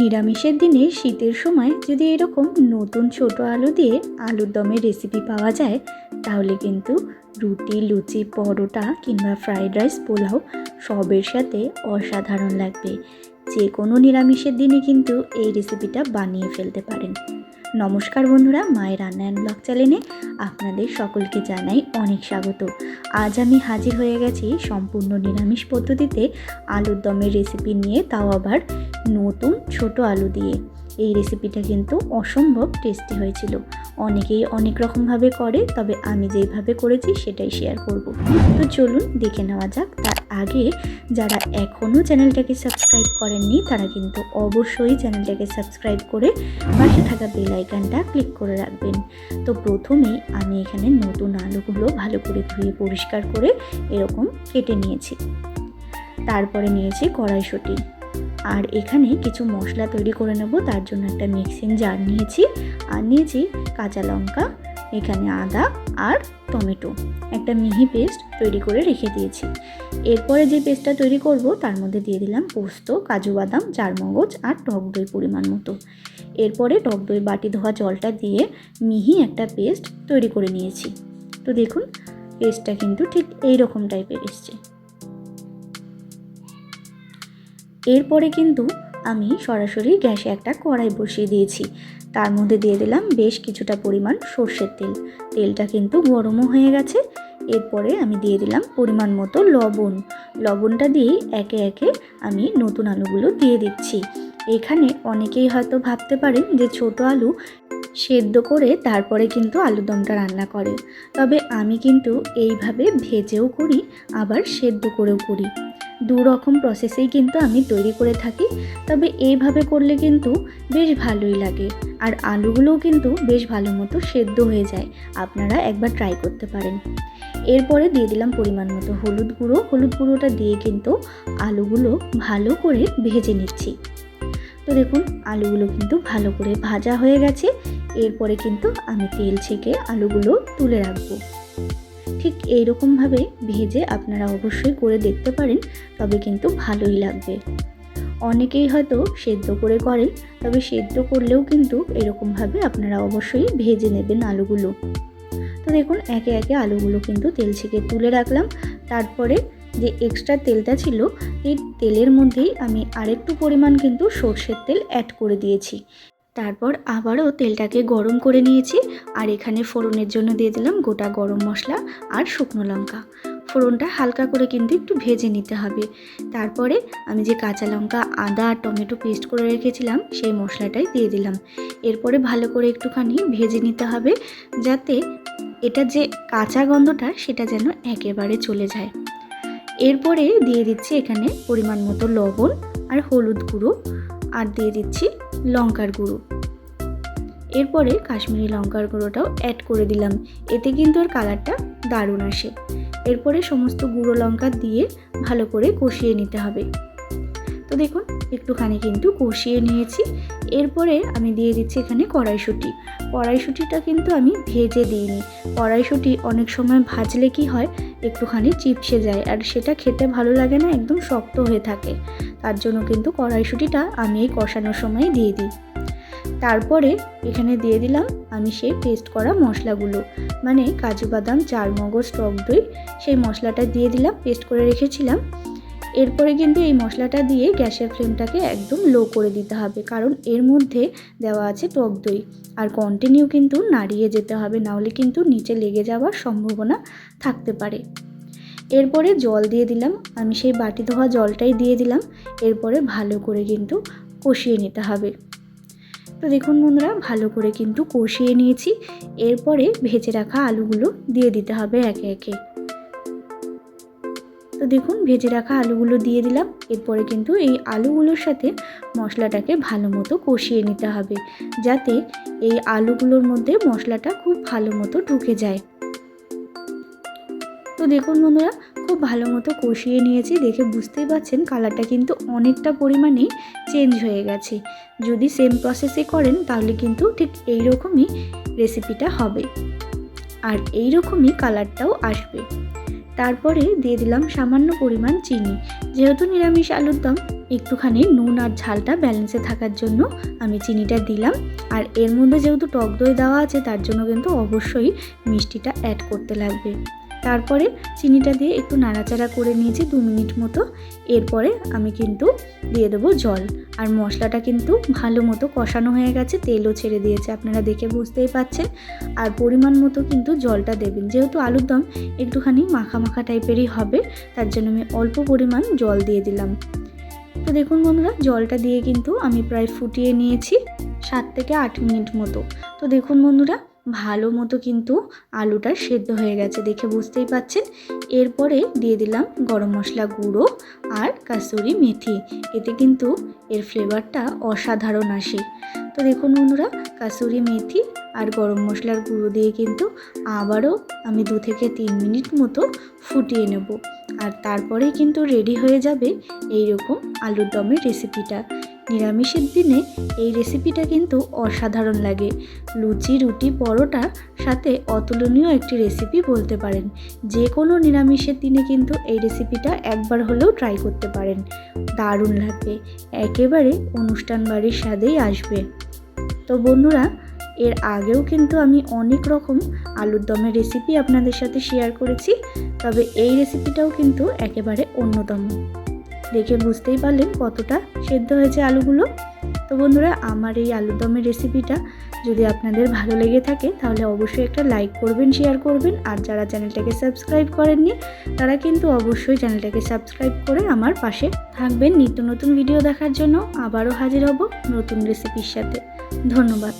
নিরামিষের দিনে শীতের সময় যদি এরকম নতুন ছোট আলু দিয়ে আলুর দমের রেসিপি পাওয়া যায়, তাহলে কিন্তু রুটি, লুচি, পরোটা কিংবা ফ্রাইড রাইস পোলাও সবের সাথে অসাধারণ লাগবে। যে কোনো নিরামিষের দিনে কিন্তু এই রেসিপিটা বানিয়ে ফেলতে পারেন। নমস্কার বন্ধুরা, মায়ের রান্না অ্যান্ড ব্লগ চ্যানেলে আপনাদের সকলকে জানাই অনেক স্বাগত। আজ আমি হাজির হয়ে গেছি সম্পূর্ণ নিরামিষ পদ্ধতিতে আলুর দমের রেসিপি নিয়ে, তাও আবার নতুন ছোট আলু দিয়ে। এই রেসিপিটা কিন্তু অসম্ভব টেস্টি হয়েছিল। অনেকেই অনেক রকমভাবে করে, তবে আমি যেইভাবে করেছি সেটাই শেয়ার করব। তো চলুন দেখে নেওয়া যাক। তার আগে যারা এখনও চ্যানেলটাকে সাবস্ক্রাইব করেননি, তারা কিন্তু অবশ্যই চ্যানেলটাকে সাবস্ক্রাইব করে পাশে থাকা বেল আইকনটা ক্লিক করে রাখবেন। তো প্রথমেই আমি এখানে নতুন আলুগুলো ভালো করে ধুয়ে পরিষ্কার করে এরকম কেটে নিয়েছি। তারপরে নিয়েছি কড়াইশুঁটি। আর এখানে কিছু মশলা তৈরি করে নেব, তার জন্য একটা মিক্সিং জার নিয়েছি। আর নিয়েছি কাঁচা লঙ্কা, এখানে আদা আর টমেটো। একটা মিহি পেস্ট তৈরি করে রেখে দিয়েছি। এরপরে যে পেস্টটা তৈরি করব, তার মধ্যে দিয়ে দিলাম পোস্ত, কাজু বাদাম, চারমগজ আর টক দই পরিমাণ মতো। এরপরে টক দই বাটি ধোয়া জলটা দিয়ে মিহি একটা পেস্ট তৈরি করে নিয়েছি। তো দেখুন পেস্টটা কিন্তু ঠিক এই রকম টাইপের এসছে। এরপরে কিন্তু আমি সরাসরি গ্যাসে একটা কড়াই বসিয়ে দিয়েছি। তার মধ্যে দিয়ে দিলাম বেশ কিছুটা পরিমাণ সর্ষের তেল। তেলটা কিন্তু গরমও হয়ে গেছে। এরপরে আমি দিয়ে দিলাম পরিমাণ মতো লবণ। লবণটা দিয়েই একে একে আমি নতুন আলুগুলো দিয়ে দিচ্ছি। এখানে অনেকেই হয়তো ভাবতে পারেন যে ছোট আলু সেদ্ধ করে তারপরে কিন্তু আলুদমটা রান্না করে। তবে আমি কিন্তু এইভাবে ভেজেও করি, আবার সেদ্ধ করেও করি। দু রকম প্রসেসেই কিন্তু আমি তৈরি করে থাকি। তবে এইভাবে করলে কিন্তু বেশ ভালোই লাগে। আর আলুগুলোও কিন্তু বেশ ভালো মতো সেদ্ধ হয়ে যায়। আপনারা একবার ট্রাই করতে পারেন। এরপরে দিয়ে দিলাম পরিমাণ মতো হলুদ গুঁড়ো। হলুদ গুঁড়োটা দিয়ে কিন্তু আলুগুলো ভালো করে ভেজে নিচ্ছি। তো দেখুন, আলুগুলো কিন্তু ভালো করে ভাজা হয়ে গেছে। এরপরে কিন্তু আমি তেল ছেঁকে আলুগুলো তুলে রাখব। ঠিক এইরকমভাবে ভেজে আপনারা অবশ্যই করে দেখতে পারেন, তবে কিন্তু ভালোই লাগবে। অনেকেই হয়তো সেদ্ধ করে করেন, তবে সেদ্ধ করলেও কিন্তু এরকমভাবে আপনারা অবশ্যই ভেজে নেবেন আলুগুলো। তো দেখুন, একে একে আলুগুলো কিন্তু তেল ছেঁকে তুলে রাখলাম। তারপরে যে এক্সট্রা তেলটা ছিল এই তেলের মধ্যেই আমি আরেকটু পরিমাণ কিন্তু সর্ষের তেল অ্যাড করে দিয়েছি। তারপর আবারও তেলটাকে গরম করে নিয়েছি আর এখানে ফোড়নের জন্য দিয়ে দিলাম গোটা গরম মশলা আর শুকনো লঙ্কা। ফোড়নটা হালকা করে কিন্তু একটু ভেজে নিতে হবে। তারপরে আমি যে কাঁচা লঙ্কা, আদা আর টমেটো পেস্ট করে রেখেছিলাম সেই মশলাটাই দিয়ে দিলাম। এরপরে ভালো করে একটুখানি ভেজে নিতে হবে যাতে এটা যে কাঁচা গন্ধটা সেটা যেন একেবারে চলে যায়। এরপরে দিয়ে দিচ্ছি এখানে পরিমাণ মতো লবণ আর হলুদ গুঁড়ো। আর দিয়ে দিচ্ছি লঙ্কার গুঁড়ো। এরপরে কাশ্মীরি লঙ্কার গুঁড়োটাও অ্যাড করে দিলাম। এতে কিন্তু ওর কালারটা দারুণ আসে। এরপরে সমস্ত গুঁড়ো লঙ্কা দিয়ে ভালো করে কষিয়ে নিতে হবে। তো দেখুন একটুখানি কিন্তু কষিয়ে নিয়েছি। এরপরে আমি দিয়ে দিচ্ছি এখানে কড়াইশুঁটি। কড়াইশুঁটিটা কিন্তু আমি ভেজে দিইনি। কড়াইশুঁটি অনেক সময় ভাজলে কি হয়, একটুখানি চিপসে যায় আর সেটা খেতে ভালো লাগে না, একদম শক্ত হয়ে থাকে। তার জন্য কিন্তু কড়াইশুঁটিটা আমি এই কষানোর সময় দিয়ে দিই। তারপরে এখানে দিয়ে দিলাম আমি সেই পেস্ট করা মশলাগুলো। মানে কাজু বাদাম, চারমগজ, টক দই, সেই মশলাটা দিয়ে দিলাম, পেস্ট করে রেখেছিলাম। এরপরে কিন্তু এই মশলাটা দিয়ে গ্যাসের ফ্লেমটাকে একদম লো করে দিতে হবে। কারণ এর মধ্যে দেওয়া আছে টক দই। আর কন্টিনিউ কিন্তু নাড়িয়ে যেতে হবে, নাহলে কিন্তু নিচে লেগে যাওয়ার সম্ভাবনা থাকতে পারে। এরপরে জল দিয়ে দিলাম। আমি সেই বাটি ধোয়া জলটাই দিয়ে দিলাম। এরপরে ভালো করে কিন্তু কষিয়ে নিতে হবে। তো দেখুন বন্ধুরা, ভালো করে কিন্তু কষিয়ে নিয়েছি। এরপরে ভেজে রাখা আলুগুলো দিয়ে দিতে হবে একে একে। তো দেখুন, ভেজে রাখা আলুগুলো দিয়ে দিলাম। এরপরে কিন্তু এই আলুগুলোর সাথে মশলাটাকে ভালো মতো কষিয়ে নিতে হবে, যাতে এই আলুগুলোর মধ্যে মশলাটা খুব ভালো মতো ঢুকে যায়। তো দেখুন বন্ধুরা, খুব ভালো মতো কষিয়ে নিয়েছি। দেখে বুঝতেই পারছেন কালারটা কিন্তু অনেকটা পরিমাণেই চেঞ্জ হয়ে গেছে। যদি সেম প্রসেসে করেন, তাহলে কিন্তু ঠিক এই রকমই রেসিপিটা হবে। আর এই রকমই কালারটাও আসবে। তারপরে দিয়ে দিলাম সামান্য পরিমাণ চিনি। যেহেতু নিরামিষ আলুর দম, একটুখানি নুন আর ঝালটা ব্যালেন্সে থাকার জন্য আমি চিনিটা দিলাম। আর এর মধ্যে যেহেতু টক দই দেওয়া আছে, তার জন্য কিন্তু অবশ্যই মিষ্টিটা অ্যাড করতে লাগবে। তারপরে চিনিটা দিয়ে একটু নাড়াচাড়া করে নিয়েছি দু মিনিট মতো। এরপরে আমি কিন্তু দিয়ে দেবো জল। আর মশলাটা কিন্তু ভালো মতো কষানো হয়ে গেছে, তেলও ছেড়ে দিয়েছে, আপনারা দেখে বুঝতেই পাচ্ছেন। আর পরিমাণ মতো কিন্তু জলটা দেবেন। যেহেতু আলুর দম একটুখানি মাখা মাখা টাইপেরই হবে, তার জন্য আমি অল্প পরিমাণ জল দিয়ে দিলাম। তো দেখুন বন্ধুরা, জলটা দিয়ে কিন্তু আমি প্রায় ফুটিয়ে নিয়েছি সাত থেকে আট মিনিট মতো। তো দেখুন বন্ধুরা ভালো মতো কিন্তু আলুটা সেদ্ধ হয়ে গেছে, দেখে বুঝতেই পাচ্ছেন। এরপরে দিয়ে দিলাম গরম মশলা গুঁড়ো আর কাসুরি মেথি, এতে কিন্তু এর ফ্লেভারটা অসাধারণ আসে। তো দেখুন বন্ধুরা, কাসুরি মেথি আর গরম মশলার গুঁড়ো দিয়ে কিন্তু আবারও আমি দু থেকে তিন মিনিট মতো ফুটিয়ে নেব। আর তারপরেই কিন্তু রেডি হয়ে যাবে এই রকম আলুর দমের রেসিপিটা। নিরামিষের দিনে এই রেসিপিটা কিন্তু অসাধারণ লাগে। লুচি, রুটি, পরোটা সাথে অতুলনীয় একটি রেসিপি বলতে পারেন। যে কোনো নিরামিষের দিনে কিন্তু এই রেসিপিটা একবার হলেও ট্রাই করতে পারেন। দারুণ লাগবে। একেবারে অনুষ্ঠান বাড়ির স্বাদেই আসবে। তো বন্ধুরা, এর আগেও কিন্তু আমি অনেক রকম আলুর দমের রেসিপি আপনাদের সাথে শেয়ার করেছি, তবে এই রেসিপিটাও কিন্তু একেবারে অন্যতম। দেখে বুঝতেই পারলেন কতটা সেদ্ধ হয়েছে আলুগুলো। তো বন্ধুরা, আমার এই আলুর দমের রেসিপিটা যদি আপনাদের ভালো লেগে থাকে, তাহলে অবশ্যই একটা লাইক করবেন, শেয়ার করবেন। আর যারা চ্যানেলটাকে সাবস্ক্রাইব করেননি, তারা কিন্তু অবশ্যই চ্যানেলটাকে সাবস্ক্রাইব করে আমার পাশে থাকবেন। নিত্য নতুন ভিডিও দেখার জন্য আবারও হাজির হব নতুন রেসিপির সাথে। ধন্যবাদ।